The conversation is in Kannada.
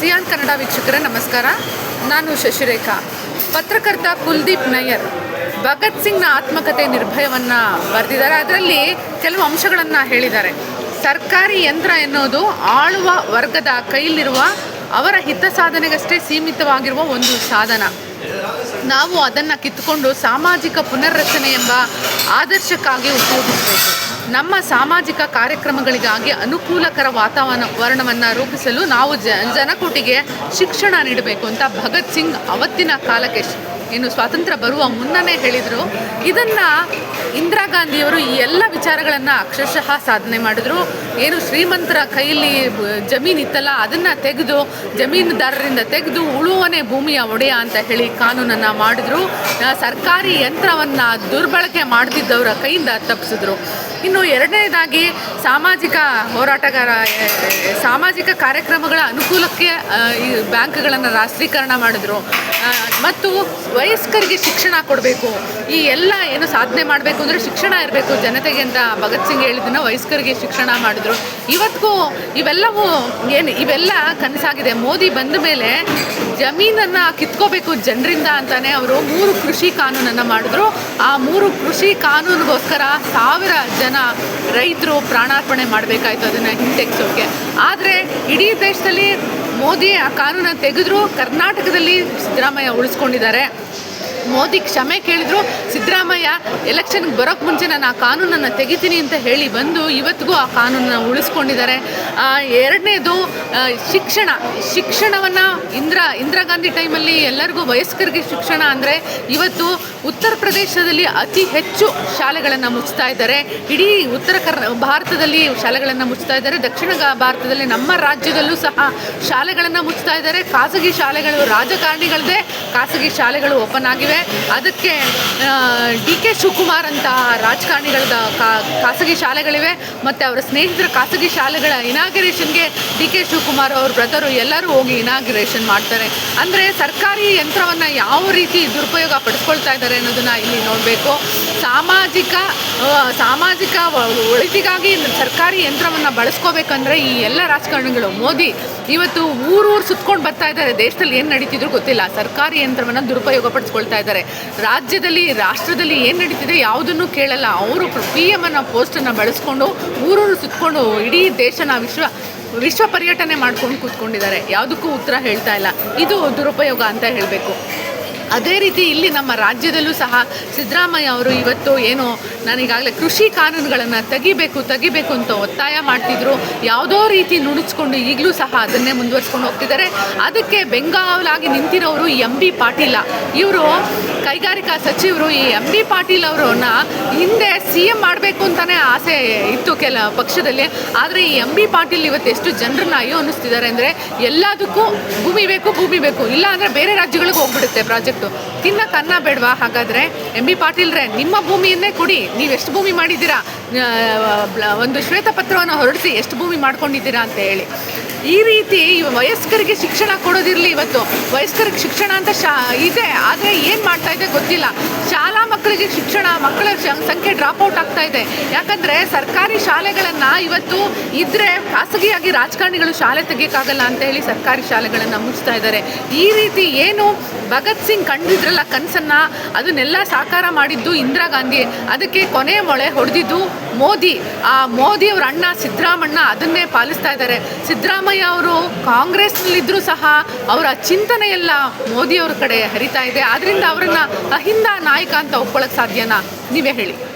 ಸಿಯಾನ್ ಕನ್ನಡ ವೀಕ್ಷಕರ, ನಮಸ್ಕಾರ. ನಾನು ಶಶಿರೇಖಾ. ಪತ್ರಕರ್ತ ಕುಲ್ದೀಪ್ ನಯ್ಯರ್ ಭಗತ್ ಸಿಂಗ್ನ ಆತ್ಮಕತೆ ನಿರ್ಭಯವನ್ನು ಬರೆದಿದ್ದಾರೆ. ಅದರಲ್ಲಿ ಕೆಲವು ಅಂಶಗಳನ್ನು ಹೇಳಿದ್ದಾರೆ. ಸರ್ಕಾರಿ ಯಂತ್ರ ಎನ್ನುವುದು ಆಳುವ ವರ್ಗದ ಕೈಯಲ್ಲಿರುವ ಅವರ ಹಿತ ಸಾಧನೆಗಷ್ಟೇ ಸೀಮಿತವಾಗಿರುವ ಒಂದು ಸಾಧನ. ನಾವು ಅದನ್ನು ಕಿತ್ತುಕೊಂಡು ಸಾಮಾಜಿಕ ಪುನರ್ರಚನೆ ಎಂಬ ಆದರ್ಶಕ್ಕಾಗಿ ಉಪಯೋಗಿಸಬೇಕು. ನಮ್ಮ ಸಾಮಾಜಿಕ ಕಾರ್ಯಕ್ರಮಗಳಿಗಾಗಿ ಅನುಕೂಲಕರ ವಾತಾವರಣವನ್ನು ವರ್ಣವನ್ನು ರೂಪಿಸಲು ನಾವು ಜ ಜನಕೋಟಿಗೆ ಶಿಕ್ಷಣ ನೀಡಬೇಕು ಅಂತ ಭಗತ್ ಸಿಂಗ್ ಅವತ್ತಿನ ಕಾಲಕ್ಕೆ ಏನು ಸ್ವಾತಂತ್ರ್ಯ ಬರುವ ಮುನ್ನನೇ ಹೇಳಿದರು. ಇದನ್ನು ಇಂದಿರಾ ಗಾಂಧಿಯವರು ಈ ಎಲ್ಲ ವಿಚಾರಗಳನ್ನು ಅಕ್ಷರಶಃ ಸಾಧನೆ ಮಾಡಿದ್ರು. ಏನು ಶ್ರೀಮಂತರ ಕೈಯಲ್ಲಿ ಜಮೀನು ಇತ್ತಲ್ಲ, ಅದನ್ನು ತೆಗೆದು ಜಮೀನುದಾರರಿಂದ ತೆಗೆದು ಉಳುವನೆ ಭೂಮಿಯ ಒಡೆಯ ಅಂತ ಹೇಳಿ ಕಾನೂನನ್ನು ಮಾಡಿದ್ರು. ಸರ್ಕಾರಿ ಯಂತ್ರವನ್ನು ದುರ್ಬಳಕೆ ಮಾಡ್ತಿದ್ದವರ ಕೈಯಿಂದ ತಪ್ಪಿಸಿದ್ರು ಇನ್ನು ಎರಡನೇದಾಗಿ ಸಾಮಾಜಿಕ ಹೋರಾಟಗಾರ ಸಾಮಾಜಿಕ ಕಾರ್ಯಕ್ರಮಗಳ ಅನುಕೂಲಕ್ಕೆ ಈ ಬ್ಯಾಂಕ್ಗಳನ್ನು ರಾಷ್ಟ್ರೀಕರಣ ಮಾಡಿದ್ರು. ಮತ್ತು ವಯಸ್ಕರಿಗೆ ಶಿಕ್ಷಣ ಕೊಡಬೇಕು. ಈ ಎಲ್ಲ ಏನು ಸಾಧನೆ ಮಾಡಬೇಕು ಅಂದರೆ ಶಿಕ್ಷಣ ಇರಬೇಕು. ಜನತೆಗೆ ಅಂತ ಭಗತ್ ಸಿಂಗ್ ಹೇಳಿದ್ದನ್ನು ವಯಸ್ಕರಿಗೆ ಶಿಕ್ಷಣ ಮಾಡಿದ್ರು. ಇವತ್ತಿಗೂ ಇವೆಲ್ಲವೂ ಏನು, ಇವೆಲ್ಲ ಕನಸಾಗಿದೆ. ಮೋದಿ ಬಂದ ಮೇಲೆ ಜಮೀನನ್ನು ಕಿತ್ಕೋಬೇಕು ಜನರಿಂದ ಅಂತಲೇ ಅವರು ಮೂರು ಕೃಷಿ ಕಾನೂನನ್ನು ಮಾಡಿದ್ರು. ಆ ಮೂರು ಕೃಷಿ ಕಾನೂನಿಗೋಸ್ಕರ ಸಾವಿರ ಜನ ರೈತರು ಪ್ರಾಣಾರ್ಪಣೆ ಮಾಡಬೇಕಾಯ್ತು ಅದನ್ನು ಹಿಂತೆಗ್ಸೋಕ್ಕೆ ಆದರೆ ಇಡೀ ದೇಶದಲ್ಲಿ ಮೋದಿ ಆ ಕಾನೂನನ್ನು ತೆಗೆದ್ರು ಕರ್ನಾಟಕದಲ್ಲಿ ಸಿದ್ದರಾಮಯ್ಯ ಉಳಿಸ್ಕೊಂಡಿದ್ದಾರೆ. ಮೋದಿ ಕ್ಷಮೆ ಕೇಳಿದ್ರು, ಸಿದ್ದರಾಮಯ್ಯ ಎಲೆಕ್ಷನ್ಗೆ ಬರೋಕ್ಕೆ ಮುಂಚೆ ನಾನು ಆ ಕಾನೂನನ್ನು ತೆಗಿತೀನಿ ಅಂತ ಹೇಳಿ ಬಂದು ಇವತ್ತಿಗೂ ಆ ಕಾನೂನನ್ನು ಉಳಿಸ್ಕೊಂಡಿದ್ದಾರೆ. ಎರಡನೇದು ಶಿಕ್ಷಣ. ಶಿಕ್ಷಣವನ್ನು ಇಂದಿರಾ ಇಂದಿರಾ ಗಾಂಧಿ ಟೈಮಲ್ಲಿ ಎಲ್ಲರಿಗೂ ವಯಸ್ಕರಿಗೆ ಶಿಕ್ಷಣ ಅಂದರೆ ಇವತ್ತು ಉತ್ತರ ಪ್ರದೇಶದಲ್ಲಿ ಅತಿ ಹೆಚ್ಚು ಶಾಲೆಗಳನ್ನು ಮುಚ್ತಾ ಇದ್ದಾರೆ. ಇಡೀ ಉತ್ತರ ಭಾರತದಲ್ಲಿ ಶಾಲೆಗಳನ್ನು ಮುಚ್ತಾ ಇದ್ದಾರೆ. ದಕ್ಷಿಣ ಭಾರತದಲ್ಲಿ ನಮ್ಮ ರಾಜ್ಯದಲ್ಲೂ ಸಹ ಶಾಲೆಗಳನ್ನು ಮುಚ್ತಾ ಇದ್ದಾರೆ. ಖಾಸಗಿ ಶಾಲೆಗಳು ರಾಜಕಾರಣಿಗಳದೇ ಖಾಸಗಿ ಶಾಲೆಗಳು ಓಪನ್ ಆಗಿವೆ. ಅದಕ್ಕೆ ಡಿ ಕೆ ಶಿವಕುಮಾರ್ ಅಂತ ರಾಜಕಾರಣಿಗಳದ ಖಾಸಗಿ ಶಾಲೆಗಳಿವೆ ಮತ್ತು ಅವರ ಸ್ನೇಹಿತರ ಖಾಸಗಿ ಶಾಲೆಗಳ ಇನಾಗ್ರೇಷನ್ಗೆ ಡಿ ಕೆ ಶಿವಕುಮಾರ್ ಅವ್ರ ಬ್ರದರು ಎಲ್ಲರೂ ಹೋಗಿ ಇನಾಗ್ರೇಷನ್ ಮಾಡ್ತಾರೆ. ಅಂದರೆ ಸರ್ಕಾರಿ ಯಂತ್ರವನ್ನು ಯಾವ ರೀತಿ ದುರುಪಯೋಗ ಪಡಿಸ್ಕೊಳ್ತಾ ಇದ್ದಾರೆ ಅನ್ನೋದನ್ನು ಇಲ್ಲಿ ನೋಡಬೇಕು. ಸಾಮಾಜಿಕ ಸಾಮಾಜಿಕ ಒಳಿತಿಗಾಗಿ ಸರ್ಕಾರಿ ಯಂತ್ರವನ್ನು ಬಳಸ್ಕೋಬೇಕಂದ್ರೆ ಈ ಎಲ್ಲ ರಾಜಕಾರಣಿಗಳು, ಮೋದಿ ಇವತ್ತು ಊರೂರು ಸುತ್ಕೊಂಡು ಬರ್ತಾ ಇದ್ದಾರೆ. ದೇಶದಲ್ಲಿ ಏನು ನಡೀತಿದ್ರು ಗೊತ್ತಿಲ್ಲ. ಸರ್ಕಾರಿ ಯಂತ್ರವನ್ನು ದುರುಪಯೋಗ ಪಡಿಸ್ಕೊಳ್ತಾ ಇದ್ದಾರೆ. ರಾಜ್ಯದಲ್ಲಿ, ರಾಷ್ಟ್ರದಲ್ಲಿ ಏನು ನಡೀತಿದೆ ಯಾವುದನ್ನು ಕೇಳಲ್ಲ. ಅವರು ಪಿ ಎಂ ಅನ್ನೋ ಪೋಸ್ಟನ್ನು ಬಳಸ್ಕೊಂಡು ಊರೂರು ಸುತ್ತಕೊಂಡು ಇಡೀ ದೇಶನ ವಿಶ್ವ ವಿಶ್ವ ಪರ್ಯಟನೆ ಮಾಡ್ಕೊಂಡು ಕೂತ್ಕೊಂಡಿದ್ದಾರೆ. ಯಾವುದಕ್ಕೂ ಉತ್ತರ ಹೇಳ್ತಾ ಇಲ್ಲ. ಇದು ದುರುಪಯೋಗ ಅಂತ ಹೇಳಬೇಕು. ಅದೇ ರೀತಿ ಇಲ್ಲಿ ನಮ್ಮ ರಾಜ್ಯದಲ್ಲೂ ಸಹ ಸಿದ್ದರಾಮಯ್ಯ ಅವರು ಇವತ್ತು ಏನು ನನಗಾಗಲೇ ಕೃಷಿ ಕಾನೂನುಗಳನ್ನು ತೆಗಿಬೇಕು ತೆಗಿಬೇಕು ಅಂತ ಒತ್ತಾಯ ಮಾಡ್ತಿದ್ರು. ಯಾವುದೋ ರೀತಿ ನುಣುಚ್ಕೊಂಡು ಈಗಲೂ ಸಹ ಅದನ್ನೇ ಮುಂದುವರಿಸ್ಕೊಂಡು ಹೋಗ್ತಿದ್ದಾರೆ. ಅದಕ್ಕೆ ಬೆಂಗಾವಲಾಗಿ ನಿಂತಿರೋರು ಎಂ ಬಿ ಪಾಟೀಲ. ಇವರು ಕೈಗಾರಿಕಾ ಸಚಿವರು ಈ ಎಂ ಬಿ ಪಾಟೀಲ್ ಅವರನ್ನ ಹಿಂದೆ ಸಿ ಎಂ ಮಾಡಬೇಕು ಅಂತಲೇ ಆಸೆ ಇತ್ತು ಕೆಲ ಪಕ್ಷದಲ್ಲಿ. ಆದರೆ ಈ ಎಂ ಬಿ ಪಾಟೀಲ್ ಇವತ್ತು ಎಷ್ಟು ಜನರನ್ನ ಅಯ್ಯೋ ಅನ್ನಿಸ್ತಿದ್ದಾರೆ ಅಂದರೆ ಎಲ್ಲದಕ್ಕೂ ಭೂಮಿ ಬೇಕು ಭೂಮಿ ಬೇಕು. ಇಲ್ಲ ಅಂದರೆ ಬೇರೆ ರಾಜ್ಯಗಳಿಗೆ ಹೋಗ್ಬಿಡುತ್ತೆ ಪ್ರಾಜೆಕ್ಟು. ತಿನ್ನ ಅನ್ನ ಬೇಡವಾ? ಹಾಗಾದರೆ ಎಂ ಬಿ ಪಾಟೀಲ್ರೆ, ನಿಮ್ಮ ಭೂಮಿಯನ್ನೇ ಕೊಡಿ. ನೀವು ಎಷ್ಟು ಭೂಮಿ ಮಾಡಿದ್ದೀರಾ? ಒಂದು ಶ್ವೇತಪತ್ರವನ್ನು ಹೊರಡಿಸಿ ಎಷ್ಟು ಭೂಮಿ ಮಾಡ್ಕೊಂಡಿದ್ದೀರಾ ಅಂತ ಹೇಳಿ. ಈ ರೀತಿ ವಯಸ್ಕರಿಗೆ ಶಿಕ್ಷಣ ಕೊಡೋದಿರಲಿ ಇವತ್ತು. ವಯಸ್ಕರಿಗೆ ಶಿಕ್ಷಣ ಅಂತ ಶಾ, ಇದೆ. ಆದರೆ ಏನು ಮಾಡ್ತಾ ಇದೆ ಗೊತ್ತಿಲ್ಲ. ಶಾಲಾ ಮಕ್ಕಳಿಗೆ ಶಿಕ್ಷಣ, ಮಕ್ಕಳ ಸಂಖ್ಯೆ ಡ್ರಾಪ್ ಔಟ್ ಆಗ್ತಾ ಇದೆ. ಯಾಕಂದರೆ ಸರ್ಕಾರಿ ಶಾಲೆಗಳನ್ನು ಇವತ್ತು ಇದ್ದರೆ ಖಾಸಗಿಯಾಗಿ ರಾಜಕಾರಣಿಗಳು ಶಾಲೆ ತೆಗಿಯೋಕ್ಕಾಗಲ್ಲ ಅಂತ ಹೇಳಿ ಸರ್ಕಾರಿ ಶಾಲೆಗಳನ್ನು ಮುಚ್ತಾ ಇದ್ದಾರೆ. ಈ ರೀತಿ ಏನು ಭಗತ್ ಸಿಂಗ್ ಕಂಡಿದ್ರಲ್ಲ ಕನಸನ್ನು, ಅದನ್ನೆಲ್ಲ ಸಾಕಾರ ಮಾಡಿದ್ದು ಇಂದಿರಾ ಗಾಂಧಿ. ಅದಕ್ಕೆ ಕೊನೆ ಮೊಳೆ ಹೊಡೆದಿದ್ದು ಮೋದಿ. ಆ ಮೋದಿ ಅವರ ಅಣ್ಣ ಸಿದ್ದರಾಮಣ್ಣ ಅದನ್ನೇ ಪಾಲಿಸ್ತಾ ಇದ್ದಾರೆ. ಸಿದ್ದರಾಮಯ್ಯ ಅವರು ಕಾಂಗ್ರೆಸ್ನಲ್ಲಿದ್ದರೂ ಸಹ ಅವರ ಚಿಂತನೆ ಎಲ್ಲ ಮೋದಿಯವ್ರ ಕಡೆ ಹರಿತಾ ಇದೆ. ಆದ್ದರಿಂದ ಅವರನ್ನು ಅಹಿಂದ ನಾಯಕ ಅಂತ ಒಪ್ಕೊಳಕ್ ಸಾಧ್ಯನಾ? ನೀವೇ ಹೇಳಿ.